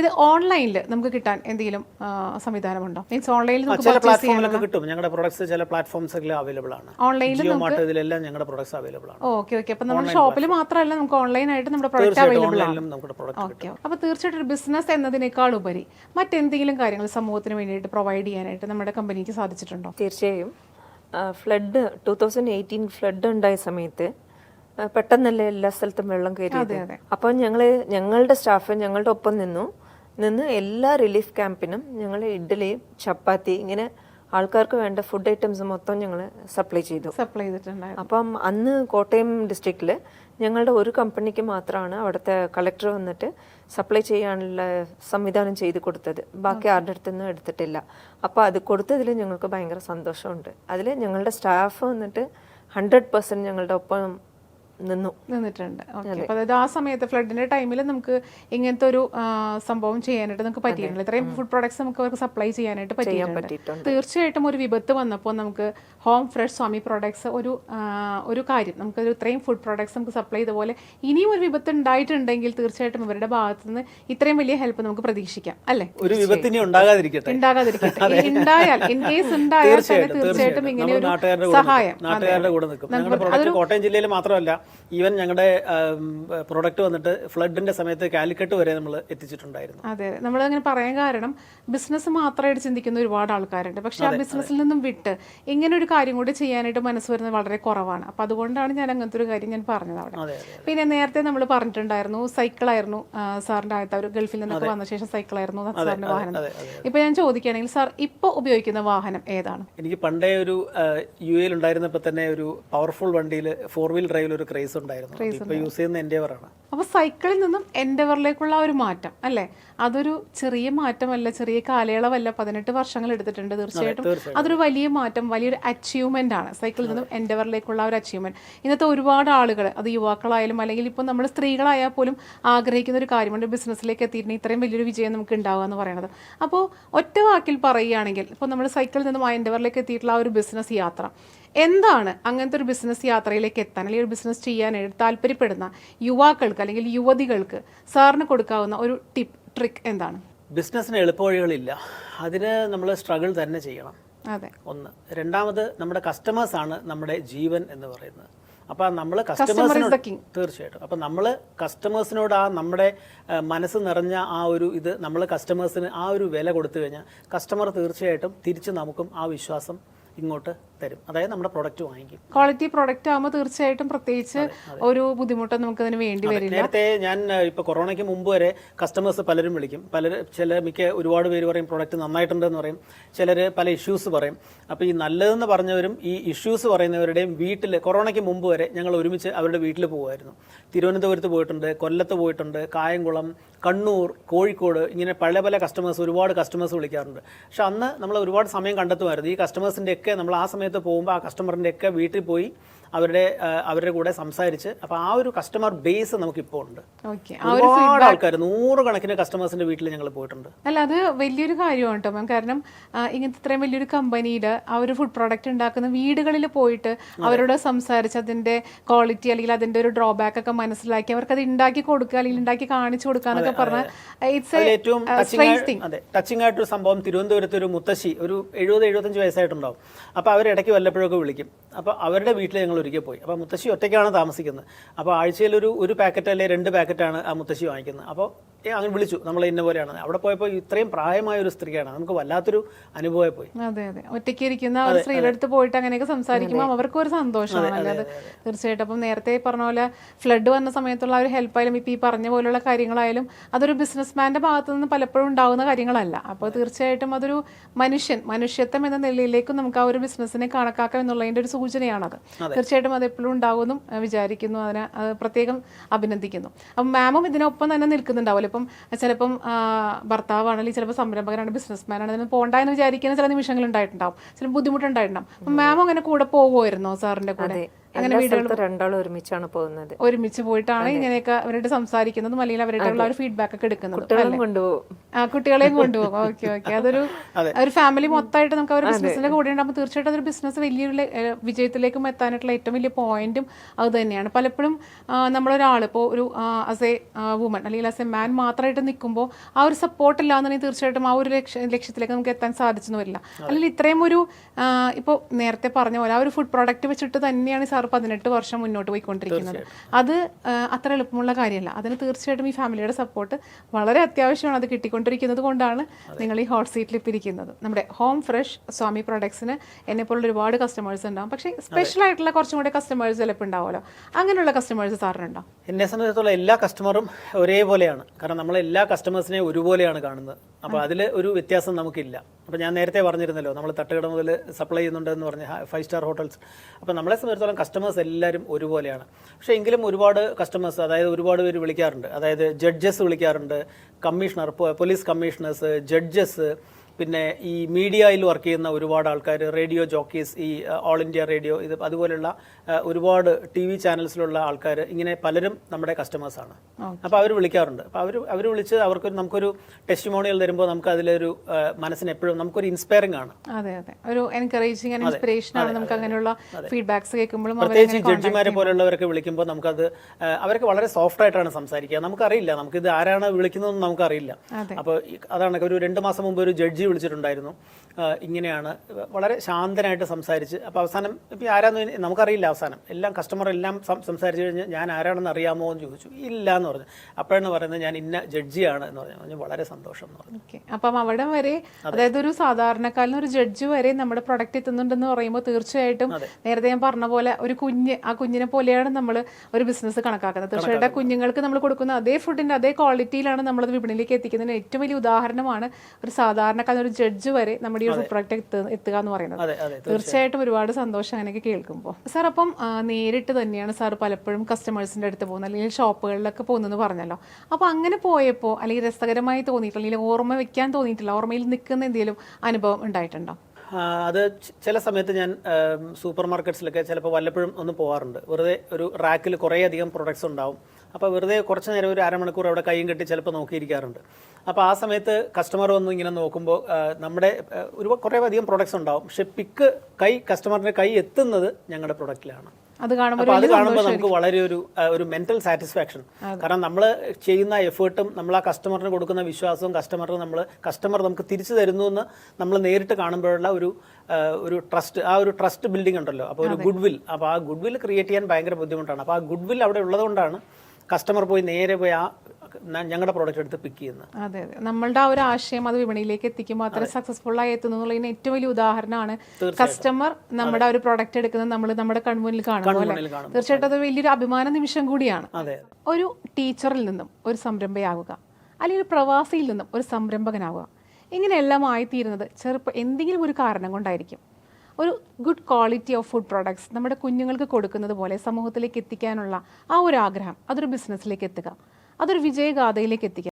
ഇത് ഓൺലൈനിൽ നമുക്ക് കിട്ടാൻ എന്തെങ്കിലും സംവിധാനമുണ്ടോ? മീൻസ് ഓൺലൈനിൽ നമുക്ക് ചില പ്ലാറ്റ്ഫോമിലൊക്കെ കിട്ടും. ഞങ്ങളുടെ പ്രോഡക്ട്സ് ചില പ്ലാറ്റ്ഫോംസിൽ അവൈലബിൾ ആണ്. ഓൺലൈനിൽ ജിയോ മാർട്ട് ഇതിലെല്ലാം ഞങ്ങളുടെ പ്രോഡക്ട്സ് അവൈലബിൾ ആണ്. ഓക്കെ ഓക്കെ അപ്പോൾ നമ്മുടെ ഷോപ്പിൽ മാത്രമല്ല നമുക്ക് ഓൺലൈനായിട്ട് നമ്മുടെ പ്രോഡക്റ്റ് തീർച്ചയായിട്ടും അവൈലബിൾ ആണ്. ഓൺലൈനിലും നമുക്ക് പ്രൊഡക്റ്റ് ഓക്കെ അപ്പോൾ തീർച്ചയായിട്ടും ഒരു ബിസിനസ് എന്നതിനേക്കാൾ ഉപരി മറ്റെന്തെങ്കിലും കാര്യങ്ങൾ സമൂഹത്തിന് വേണ്ടിയിട്ട് പ്രൊവൈഡ് ചെയ്യാനായിട്ട് നമ്മുടെ കമ്പനിക്ക് സാധിച്ചിട്ടുണ്ടോ? തീർച്ചയായും. Flood two thousand eighteen flood ഉണ്ടായ സമയത്ത് പെട്ടെന്നല്ലേ എല്ലാ സ്ഥലത്തും വെള്ളം കയറി അപ്പോൾ ഞങ്ങൾ ഞങ്ങളുടെ സ്റ്റാഫ് ഞങ്ങളുടെ ഒപ്പം നിന്നു. നിന്ന് എല്ലാ റിലീഫ് ക്യാമ്പിനും ഞങ്ങൾ ഇഡ്ഡലി ചപ്പാത്തി ഇങ്ങനെ ആൾക്കാർക്ക് വേണ്ട ഫുഡ് ഐറ്റംസ് മൊത്തം ഞങ്ങൾ സപ്ലൈ ചെയ്തു. സപ്ലൈ ചെയ്തിട്ടുണ്ട് അപ്പം അന്ന് കോട്ടയം ഡിസ്ട്രിക്റ്റിൽ ഞങ്ങളുടെ ഒരു കമ്പനിക്ക് മാത്രമാണ് അവിടുത്തെ കളക്ടർ വന്നിട്ട് സപ്ലൈ ചെയ്യാനുള്ള സംവിധാനം ചെയ്ത് കൊടുത്തത്. ബാക്കി ആരുടെ അടുത്തൊന്നും എടുത്തിട്ടില്ല. അപ്പോൾ അത് കൊടുത്തതിൽ ഞങ്ങൾക്ക് ഭയങ്കര സന്തോഷമുണ്ട്. അതിൽ ഞങ്ങളുടെ സ്റ്റാഫ് വന്നിട്ട് ഹൺഡ്രഡ് പെർസെന്റ് ഞങ്ങളുടെ ഒപ്പം നിന്നു. നിന്നിട്ടുണ്ട്. ഓക്കെ അപ്പോൾ അതായത് ആ സമയത്ത് ഫ്ലഡിന്റെ ടൈമിൽ നമുക്ക് ഇങ്ങനത്തെ ഒരു സംഭവം ചെയ്യാനായിട്ട് നമുക്ക് പറ്റിയിട്ടില്ല ഇത്രയും ഫുഡ് പ്രോഡക്ട്സ് നമുക്ക് അവർക്ക് സപ്ലൈ ചെയ്യാനായിട്ട് പറ്റിയിട്ടുണ്ട്. തീർച്ചയായിട്ടും ഒരു വിപത്ത് വന്നപ്പോൾ നമുക്ക് ഹോം ഫ്രഷ് സ്വാമി പ്രോഡക്ട്സ് ഒരു ഒരു കാര്യം. നമുക്ക് ഇത്രയും ഫുഡ് പ്രോഡക്ട്സ് നമുക്ക് സപ്ലൈ ചെയ്ത പോലെ ഇനിയും ഒരു വിപത്ത് ഉണ്ടായിട്ടുണ്ടെങ്കിൽ തീർച്ചയായിട്ടും ഇവരുടെ ഭാഗത്ത് നിന്ന് ഇത്രയും വലിയ ഹെൽപ്പ് നമുക്ക് പ്രതീക്ഷിക്കാം. അല്ലേ? ഒരു വിപത്തിനി ഉണ്ടാകാതിരിക്കട്ടെ. ഉണ്ടാകാതിരിക്കട്ടെ. ഈ ഉണ്ടായാൽ ഇൻ കേസ് ഉണ്ടായാൽ തന്നെ തീർച്ചയായിട്ടും ഇങ്ങനെ ഒരു സഹായം. അതൊരു കൂടെ നിൽക്കും. ഞങ്ങളുടെ കോട്ടയം ജില്ലയിൽ മാത്രമല്ല ഈവൻ ഞങ്ങളുടെ പ്രൊഡക്റ്റ് വന്നിട്ട് ഫ്ലഡിന്റെ സമയത്ത് കാലിക്കട്ട് വരെ നമ്മൾ എത്തിച്ചിട്ടുണ്ടായിരുന്നു. അതെ നമ്മൾ അങ്ങനെ പറയാൻ കാരണം ബിസിനസ് മാത്രമായിട്ട് ചിന്തിക്കുന്ന ഒരുപാട് ആൾക്കാരുണ്ട്. പക്ഷെ ആ ബിസിനസ്സിൽ നിന്നും വിട്ട് ഇങ്ങനെ ഒരു കാര്യം കൂടി ചെയ്യാനായിട്ട് മനസ്സ് വരുന്നത് വളരെ കുറവാണ്. അപ്പൊ അതുകൊണ്ടാണ് ഞാൻ അങ്ങനത്തെ ഒരു കാര്യം ഞാൻ പറഞ്ഞത് അവിടെ. പിന്നെ നേരത്തെ നമ്മൾ പറഞ്ഞിട്ടുണ്ടായിരുന്നു സൈക്കിളായിരുന്നു സാറിന്റെ ആദ്യത്തെ ഒരു ഗൾഫിൽ നിന്നൊക്കെ വന്ന ശേഷം സൈക്കിളായിരുന്നു സാറിന്റെ വാഹനം. ഇപ്പൊ ഞാൻ ചോദിക്കുകയാണെങ്കിൽ സാർ ഇപ്പൊ ഉപയോഗിക്കുന്ന വാഹനം ഏതാണ്? എനിക്ക് പണ്ടേ ഒരു യു എയിൽ ഉണ്ടായിരുന്നപ്പോൾ തന്നെ ഒരു പവർഫുൾ വണ്ടിയിൽ ഫോർ വീൽ ഡ്രൈവിൽ ഒരു ക്രേസ് ഉണ്ടായിരുന്നു. ഇപ്പൊ യൂസ് ചെയ്യുന്ന എൻഡേവറാണ് അപ്പോൾ സൈക്കിളിൽ നിന്നും എൻഡവറിലേക്കുള്ള ഒരു മാറ്റം അല്ലേ? അതൊരു ചെറിയ മാറ്റമല്ല ചെറിയ കാലയളവല്ല. പതിനെട്ട് വർഷങ്ങൾ എടുത്തിട്ടുണ്ട് തീർച്ചയായിട്ടും. അതൊരു വലിയ മാറ്റം വലിയൊരു അച്ചീവ്മെന്റ് ആണ്. സൈക്കിളിൽ നിന്നും എൻഡവറിലേക്കുള്ള ഒരു അച്ചീവ്മെന്റ് ഇന്നത്തെ ഒരുപാട് ആളുകൾ അത് യുവാക്കളായാലും അല്ലെങ്കിൽ ഇപ്പോൾ നമ്മൾ സ്ത്രീകളായാൽ പോലും ആഗ്രഹിക്കുന്ന ഒരു കാര്യമുണ്ട് ബിസിനസ്സിലേക്ക് എത്തിയിട്ടുണ്ട്. ഇത്രയും വലിയൊരു വിജയം നമുക്ക് ഉണ്ടാവുക എന്ന് പറയുന്നത്. അപ്പോൾ ഒറ്റ വാക്കിൽ പറയുകയാണെങ്കിൽ ഇപ്പോൾ നമ്മൾ സൈക്കിളിൽ നിന്നും ആ എൻഡവറിലേക്ക് എത്തിയിട്ടുള്ള ആ ഒരു ബിസിനസ് യാത്ര എന്താണ് അങ്ങനത്തെ ഒരു ബിസിനസ് യാത്രയിലേക്ക് എത്താൻ അല്ലെങ്കിൽ ഒരു ബിസിനസ് ചെയ്യാനായിട്ട് താല്പര്യപ്പെടുന്ന യുവാക്കൾക്ക് അല്ലെങ്കിൽ യുവതികൾക്ക് സാറിന് കൊടുക്കാവുന്ന ഒരു ടിപ്പ് ട്രിക്ക് എന്താണ്? ബിസിനസ്സിന് എളുപ്പവഴികളില്ല. അതിന് നമ്മൾ സ്ട്രഗിൾ തന്നെ ചെയ്യണം. അതെ. ഒന്ന്. രണ്ടാമത് നമ്മുടെ കസ്റ്റമേഴ്സ് ആണ് നമ്മുടെ ജീവൻ എന്ന് പറയുന്നത്. അപ്പോൾ നമ്മൾ കസ്റ്റമേഴ്സിനോട് തീർച്ചയായിട്ടും. അപ്പോൾ നമ്മൾ കസ്റ്റമേഴ്സിനോട് ആ നമ്മുടെ മനസ്സ് നിറഞ്ഞ ആ ഒരു ഇത് നമ്മൾ കസ്റ്റമേഴ്സിന് ആ ഒരു വില കൊടുത്തു കഴിഞ്ഞാൽ കസ്റ്റമർ തീർച്ചയായിട്ടും തിരിച്ച് നമുക്കും ആ വിശ്വാസം ഇങ്ങോട്ട് തരും. അതായത് നമ്മുടെ പ്രൊഡക്റ്റ് വാങ്ങിക്കും. ക്വാളിറ്റി പ്രൊഡക്റ്റ് ആകുമ്പോൾ തീർച്ചയായിട്ടും പ്രത്യേകിച്ച് ഒരു ബുദ്ധിമുട്ട് നമുക്ക് അതിന് വേണ്ടി വരില്ല. നേരത്തെ ഞാൻ ഇപ്പൊ കൊറോണയ്ക്ക് മുമ്പ് വരെ കസ്റ്റമേഴ്സ് പലരും വിളിക്കും. പലർ ചില മിക്ക ഒരുപാട് പേര് പറയും പ്രൊഡക്റ്റ് നന്നായിട്ടുണ്ടെന്ന് പറയും. ചിലർ പല ഇഷ്യൂസ് പറയും. അപ്പോൾ ഈ നല്ലതെന്ന് പറഞ്ഞവരും ഈ ഇഷ്യൂസ് പറയുന്നവരുടെയും വീട്ടിൽ കൊറോണയ്ക്ക് മുമ്പ് വരെ ഞങ്ങൾ ഒരുമിച്ച് അവരുടെ വീട്ടിൽ പോകുമായിരുന്നു തിരുവനന്തപുരത്ത് പോയിട്ടുണ്ട് കൊല്ലത്ത് പോയിട്ടുണ്ട് കായംകുളം കണ്ണൂർ കോഴിക്കോട് ഇങ്ങനെ പല പല കസ്റ്റമേഴ്സ് ഒരുപാട് കസ്റ്റമേഴ്സ് വിളിക്കാറുണ്ട്. പക്ഷെ അന്ന് നമ്മൾ ഒരുപാട് സമയം കണ്ടെത്തുമായിരുന്നു. ഈ കസ്റ്റമേഴ്സിന്റെ ഒക്കെ നമ്മൾ ആ സമയത്ത് പോകുമ്പോൾ ആ കസ്റ്റമറിന്റെ ഒക്കെ വീട്ടിൽ പോയി അവരുടെ അവരുടെ കൂടെ സംസാരിച്ച് അപ്പോൾ ആ ഒരു കസ്റ്റമർ ബേസ് നമുക്ക് നമുക്കിപ്പോൾ ഉണ്ട് ഒരുപാട് ആൾക്കാർ നൂറുകണക്കിന് കസ്റ്റമേഴ്സിന്റെ വീട്ടിൽ ഞങ്ങൾ പോയിട്ടുണ്ട്. അല്ല അത് വലിയൊരു കാര്യമാണ് കേട്ടോ മാം കാരണം ഇങ്ങനത്തെ ഇത്രയും വലിയൊരു കമ്പനിയിൽ ആ ഒരു ഫുഡ് പ്രോഡക്റ്റ് ഉണ്ടാക്കുന്ന വീടുകളിൽ പോയിട്ട് അവരോട് സംസാരിച്ച് അതിന്റെ ക്വാളിറ്റി അല്ലെങ്കിൽ അതിന്റെ ഒരു ഡ്രോബാക്ക് ഒക്കെ മനസ്സിലാക്കി അവർക്ക് അത് ഉണ്ടാക്കി കൊടുക്കുക അല്ലെങ്കിൽ ഉണ്ടാക്കി കാണിച്ചു കൊടുക്കുക എന്നൊക്കെ പറഞ്ഞാൽ ഇറ്റ്സ് ഏറ്റവും എ ടച്ചിങ് ആയിട്ടൊരു സംഭവം തിരുവനന്തപുരത്ത് ഒരു മുത്തശ്ശി ഒരു എഴുപത് എഴുപത്തഞ്ച് വയസ്സായിട്ടുണ്ടാവും. അപ്പോൾ അവർ ഇടയ്ക്ക് വല്ലപ്പോഴൊക്കെ വിളിക്കും. അപ്പോൾ അവരുടെ വീട്ടിൽ ഞങ്ങൾ ഒരിക്കൽ പോയി. അപ്പോൾ മുത്തശ്ശി ഒറ്റയ്ക്കാണ് താമസിക്കുന്നത്. അപ്പോൾ ആഴ്ചയിൽ ഒരു ഒരു പാക്കറ്റ് അല്ലെങ്കിൽ രണ്ട് പാക്കറ്റാണ് ആ മുത്തശ്ശി വാങ്ങിക്കുന്നത്. അപ്പോൾ ഏ, അങ്ങനെ വിളിച്ചു. നമ്മൾ ഇന്ന പോലെയാണ്. അവിടെ പോയപ്പോൾ ഇത്രയും പ്രായമായ ഒരു സ്ത്രീയാണ്. നമുക്ക് വല്ലാത്തൊരു അനുഭവമായി പോയി. അതെ അതെ. ഒറ്റയ്ക്ക് ഇരിക്കുന്ന ഒരു സ്ത്രീയുടെ അടുത്ത് പോയിട്ട് അങ്ങനെയൊക്കെ സംസാരിക്കുമ്പോൾ അവർക്കും ഒരു സന്തോഷമാണ് അല്ലാതെ തീർച്ചയായിട്ടും. അപ്പം നേരത്തെ പറഞ്ഞ പോലെ ഫ്ലഡ് വന്ന സമയത്തുള്ള ഒരു ഹെൽപ്പ് ആയാലും ഇപ്പം ഈ പറഞ്ഞ പോലുള്ള കാര്യങ്ങളായാലും അതൊരു ബിസിനസ്മാന്റെ ഭാഗത്ത് നിന്ന് പലപ്പോഴും ഉണ്ടാകുന്ന കാര്യങ്ങളല്ല. അപ്പോൾ തീർച്ചയായിട്ടും അതൊരു മനുഷ്യൻ മനുഷ്യത്വം എന്ന നിലയിലേക്കും നമുക്ക് ആ ഒരു ബിസിനസ്സിനെ കണക്കാക്കാം എന്നുള്ളതിന്റെ ഒരു സൂചനയാണത്. തീർച്ചയായിട്ടും അത് എപ്പോഴും ഉണ്ടാകുമെന്നും വിചാരിക്കുന്നു. അതിനെ അത് പ്രത്യേകം അഭിനന്ദിക്കുന്നു. അപ്പം മാമും ഇതിനൊപ്പം തന്നെ നിൽക്കുന്നുണ്ടാവില്ല ചിലപ്പം ഭർത്താവാണ് ഭർത്താവാണെങ്കിൽ ചിലപ്പോൾ സംരംഭകനാണ് ബിസിനസ്മാൻ ആണ് അതിന് പോണ്ട എന്ന് വിചാരിക്കുന്ന ചില നിമിഷങ്ങൾ ഉണ്ടായിട്ടുണ്ടാവും ചില ബുദ്ധിമുട്ടുണ്ടായിട്ടുണ്ടാവും. അപ്പം മാമും അങ്ങനെ കൂടെ പോകുമായിരുന്നോ സാറിന്റെ കൂടെ? എല്ലാ സ്ഥലത്തും രണ്ടാളും ഒരുമിച്ചാണ് പോകുന്നത്. ഒരുമിച്ച് പോയിട്ടാണ് ഇങ്ങനെയൊക്കെ അവരോട് സംസാരിക്കുന്നതും അല്ലെങ്കിൽ അവരുടെ ഒരു ഫീഡ്ബാക്ക് ഒക്കെ എടുക്കുന്നത് കുട്ടികളെയും കൊണ്ടുപോകും. ഓക്കെ ഓക്കെ അതൊരു ഒരു ഫാമിലി മൊത്തമായിട്ട് നമുക്ക് അവരുടെ ബിസിനസിന്റെ കൂടെ ഉണ്ടാകുമ്പോൾ തീർച്ചയായിട്ടും അതൊരു ബിസിനസ് വലിയൊരു വിജയത്തിലേക്കും എത്താനായിട്ടുള്ള ഏറ്റവും വലിയ പോയിന്റും അത് തന്നെയാണ്. പലപ്പോഴും നമ്മളൊരാൾ ഇപ്പോൾ ഒരു ആസ് എ വുമൺ അല്ലെങ്കിൽ ആസ് എ മാൻ മാത്രമായിട്ട് നിൽക്കുമ്പോൾ ആ ഒരു സപ്പോർട്ട് ഇല്ലാന്നുണ്ടെങ്കിൽ തീർച്ചയായിട്ടും ആ ഒരു ലക്ഷ്യത്തിലേക്ക് നമുക്ക് എത്താൻ സാധിച്ചെന്ന് വരില്ല. അല്ലെങ്കിൽ ഇത്രയും ഒരു ഇപ്പോൾ നേരത്തെ പറഞ്ഞ പോലെ ആ ഒരു ഫുഡ് പ്രോഡക്റ്റ് വെച്ചിട്ട് തന്നെയാണ് സാർ പതിനെട്ട് വർഷം മുന്നോട്ട് പോയിക്കൊണ്ടിരിക്കുന്നത്. അത് അത്ര എളുപ്പമുള്ള കാര്യമല്ല. അതിന് തീർച്ചയായിട്ടും ഈ ഫാമിലിയുടെ സപ്പോർട്ട് വളരെ അത്യാവശ്യമാണ്. അത് കിട്ടിക്കൊണ്ടിരിക്കുന്നത് കൊണ്ടാണ് നിങ്ങൾ ഈ ഹോട്ട് സീറ്റിൽ ഇപ്പോൾ ഇരിക്കുന്നത് നമ്മുടെ ഹോം ഫ്രഷ് സ്വാമി പ്രൊഡക്ട്സിന് എന്നെ പോലുള്ള ഒരുപാട് കസ്റ്റമേഴ്സ് ഉണ്ടാവും. പക്ഷേ സ്പെഷ്യൽ ആയിട്ടുള്ള കുറച്ചും കൂടെ കസ്റ്റമേഴ്സ് ചിലപ്പോൾ ഉണ്ടാവുമല്ലോ. അങ്ങനെയുള്ള കസ്റ്റമേഴ്സ് സാറിനുണ്ടോ? എന്നെ സംബന്ധിച്ചിടത്തോളം എല്ലാ കസ്റ്റമറും ഒരേപോലെയാണ്. കാരണം നമ്മൾ എല്ലാ കസ്റ്റമേഴ്സിനെയും ഒരുപോലെയാണ് കാണുന്നത്. അപ്പോൾ അതിൽ ഒരു വ്യത്യാസം നമുക്കില്ല. അപ്പോൾ ഞാൻ നേരത്തെ പറഞ്ഞിരുന്നല്ലോ നമ്മൾ തട്ടുകട മുതൽ സപ്ലൈ ചെയ്യുന്നുണ്ടെന്ന് പറഞ്ഞ ഫൈവ് സ്റ്റാർ ഹോട്ടൽസ് അപ്പോൾ നമ്മളെ സംബന്ധിച്ചിടത്തോളം കസ്റ്റമേഴ്സ് എല്ലാവരും ഒരുപോലെയാണ്. പക്ഷേ എങ്കിലും ഒരുപാട് കസ്റ്റമേഴ്സ് അതായത് ഒരുപാട് പേര് വിളിക്കാറുണ്ട്. അതായത് ജഡ്ജസ് വിളിക്കാറുണ്ട് കമ്മീഷണർ പോലീസ് കമ്മീഷണേഴ്സ് ജഡ്ജസ് പിന്നെ ഈ മീഡിയയിൽ വർക്ക് ചെയ്യുന്ന ഒരുപാട് ആൾക്കാർ റേഡിയോ ജോക്കീസ് ഈ ഓൾ ഇന്ത്യ റേഡിയോ ഇത് അതുപോലുള്ള ഒരുപാട് ടി വി ചാനൽസിലുള്ള ആൾക്കാർ ഇങ്ങനെ പലരും നമ്മുടെ കസ്റ്റമേഴ്സാണ് അപ്പോൾ അവർ വിളിക്കാറുണ്ട്. അപ്പോൾ അവർ അവർ വിളിച്ച് അവർക്കൊരു നമുക്കൊരു ടെസ്റ്റിമോണിയൽ തരുമ്പോൾ നമുക്ക് അതിലൊരു മനസ്സിന് എപ്പോഴും നമുക്കൊരു ഇൻസ്പയറിംഗ് ആണ്. അതെ അതെ. ഒരു എൻകറേജിങ് ഇൻസ്പിറേഷൻ ആണ് നമുക്ക് അങ്ങനെയുള്ള ഫീഡ്ബാക്സ് കേൾക്കുമ്പോഴും പ്രത്യേകിച്ച് ജഡ്ജിമാരെ പോലുള്ളവരൊക്കെ വിളിക്കുമ്പോൾ നമുക്കത് അവരൊക്കെ വളരെ സോഫ്റ്റ് ആയിട്ടാണ് സംസാരിക്കുക. നമുക്കറിയില്ല. നമുക്കിത് ആരാണ് വിളിക്കുന്നതെന്ന് നമുക്കറിയില്ല. അപ്പോൾ അതാണ് ഒരു രണ്ട് മാസം മുമ്പ് ഒരു ജഡ്ജി വിളിച്ചിട്ടുണ്ടായിരുന്നു. ഇങ്ങനെയാണ് വളരെ ശാന്തനായിട്ട് സംസാരിച്ച്. അപ്പോൾ അവസാനം ഇപ്പം ആരാന്ന് നമുക്കറിയില്ല അവസാനം. എല്ലാം കസ്റ്റമർ എല്ലാം സംസാരിച്ച് കഴിഞ്ഞ് ഞാൻ ആരാണെന്ന് അറിയാമോ എന്ന് ചോദിച്ചു. ഇല്ല എന്ന് പറഞ്ഞു. അപ്പോഴാണ് പറയുന്നത് ഞാൻ ഇന്ന ജഡ്ജിയാണ് എന്ന് പറഞ്ഞു. വളരെ സന്തോഷം എന്ന് പറഞ്ഞു. ഓക്കെ. അപ്പം അവിടെ വരെ അതായത് ഒരു സാധാരണക്കാരന് ഒരു ജഡ്ജ് വരെ നമ്മുടെ പ്രൊഡക്റ്റ് എത്തുന്നുണ്ടെന്ന് പറയുമ്പോൾ തീർച്ചയായിട്ടും നേരത്തെ ഞാൻ പറഞ്ഞ പോലെ ഒരു കുഞ്ഞ് ആ കുഞ്ഞിനെ പോലെയാണ് നമ്മൾ ഒരു ബിസിനസ് കണക്കാക്കുന്നത്. തീർച്ചയായിട്ടും കുഞ്ഞുങ്ങൾക്ക് നമ്മൾ കൊടുക്കുന്ന അതേ ഫുഡിന്റെ അതേ ക്വാളിറ്റിയിലാണ് നമ്മളത് വിപണിയിലേക്ക് എത്തിക്കുന്നതിന് ഏറ്റവും വലിയ ഉദാഹരണമാണ് ഒരു സാധാരണക്കാരൻ ഒരു ജഡ്ജ് വരെ നമ്മുടെ ഈ ഒരു പ്രൊഡക്റ്റ് എത്തുക എന്ന് പറയുന്നത്. തീർച്ചയായിട്ടും ഒരുപാട് സന്തോഷം അങ്ങനെയൊക്കെ കേൾക്കുമ്പോൾ സാർ അപ്പം നേരിട്ട് തന്നെയാണ് സാർ പലപ്പോഴും കസ്റ്റമേഴ്സിന്റെ അടുത്ത് പോകുന്നത്. അല്ലെങ്കിൽ ഷോപ്പുകളിലൊക്കെ പോകുന്നതെന്ന് പറഞ്ഞല്ലോ. അപ്പോൾ അങ്ങനെ പോയപ്പോൾ അല്ലെങ്കിൽ രസകരമായി തോന്നിയിട്ടില്ല അല്ലെങ്കിൽ ഓർമ്മ വെക്കാൻ തോന്നിയിട്ടില്ല ഓർമ്മയിൽ നിൽക്കുന്ന എന്തെങ്കിലും അനുഭവം ഉണ്ടായിട്ടുണ്ടോ? അത് ചില സമയത്ത് ഞാൻ സൂപ്പർ മാർക്കറ്റ്സിലൊക്കെ ചിലപ്പോൾ വല്ലപ്പോഴും ഒന്ന് പോകാറുണ്ട് വെറുതെ ഒരു റാക്കിൽ കുറേയധികം പ്രൊഡക്ട്സ് ഉണ്ടാവും. അപ്പോൾ വെറുതെ കുറച്ച് നേരം ഒരു അരമണിക്കൂർ അവിടെ കൈയും കെട്ടി ചിലപ്പോൾ നോക്കിയിരിക്കാറുണ്ട്. അപ്പോൾ ആ സമയത്ത് കസ്റ്റമർ വന്ന് ഇങ്ങനെ നോക്കുമ്പോൾ നമ്മുടെ ഒരു കുറേ അധികം പ്രൊഡക്ട്സ് ഉണ്ടാവും. പക്ഷെ പിക്ക് കൈ കസ്റ്റമറിന്റെ കൈ എത്തുന്നത് ഞങ്ങളുടെ പ്രൊഡക്റ്റിലാണ് അത് കാണുമ്പോൾ അത് കാണുമ്പോൾ നമുക്ക് വളരെ ഒരു ഒരു മെന്റൽ സാറ്റിസ്ഫാക്ഷൻ കാരണം നമ്മൾ ചെയ്യുന്ന എഫേർട്ടും നമ്മൾ ആ കസ്റ്റമറിന് കൊടുക്കുന്ന വിശ്വാസവും കസ്റ്റമറിന് നമ്മൾ കസ്റ്റമർ നമുക്ക് തിരിച്ചു തരുന്നു എന്ന് നമ്മൾ നേരിട്ട് കാണുമ്പോഴുള്ള ഒരു ഒരു ട്രസ്റ്റ് ആ ഒരു ട്രസ്റ്റ് ബിൽഡിംഗ് ഉണ്ടല്ലോ. അപ്പോൾ ഒരു ഗുഡ് വിൽ അപ്പോൾ ആ ഗുഡ് വിൽ ക്രിയേറ്റ് ചെയ്യാൻ ഭയങ്കര ബുദ്ധിമുട്ടാണ്. അപ്പോൾ ആ ഗുഡ് വിൽ അവിടെ ഉള്ളതുകൊണ്ടാണ് കസ്റ്റമർ പോയി നേരെ പോയി ആ ഞങ്ങളുടെ പ്രോഡക്റ്റ് എടുത്ത് പിക്ക് ചെയ്യുന്നത്. അതെ അതെ. നമ്മളുടെ ആ ഒരു ആശയം അത് വിപണിയിലേക്ക് എത്തിക്കുമ്പോൾ അത്ര സക്സസ്ഫുൾ ആയി എത്തുന്നു എന്നുള്ളതിന് ഏറ്റവും വലിയ ഉദാഹരണമാണ് കസ്റ്റമർ നമ്മുടെ ഒരു പ്രോഡക്റ്റ് എടുക്കുന്നത് നമ്മൾ നമ്മുടെ കൺമുന്നിൽ കാണുമ്പോൾ. തീർച്ചയായിട്ടും അത് വലിയൊരു അഭിമാന നിമിഷം കൂടിയാണ്. ഒരു ടീച്ചറിൽ നിന്നും ഒരു സംരംഭയാവുക. അല്ലെങ്കിൽ ഒരു പ്രവാസിയിൽ നിന്നും ഒരു സംരംഭകനാവുക. ഇങ്ങനെയെല്ലാം ആയിത്തീരുന്നത് ചെറുപ്പം എന്തെങ്കിലും ഒരു കാരണം കൊണ്ടായിരിക്കും. ഒരു good quality of food products നമ്മുടെ കുഞ്ഞുങ്ങൾക്ക് കൊടുക്കുന്നത് പോലെ സമൂഹത്തിലേക്ക് എത്തിക്കാനുള്ള ആ ഒരു ആഗ്രഹം അതൊരു ബിസിനസ്സിലേക്ക് എത്തുക. അതൊരു വിജയഗാഥയിലേക്ക് എത്തിക്കുക.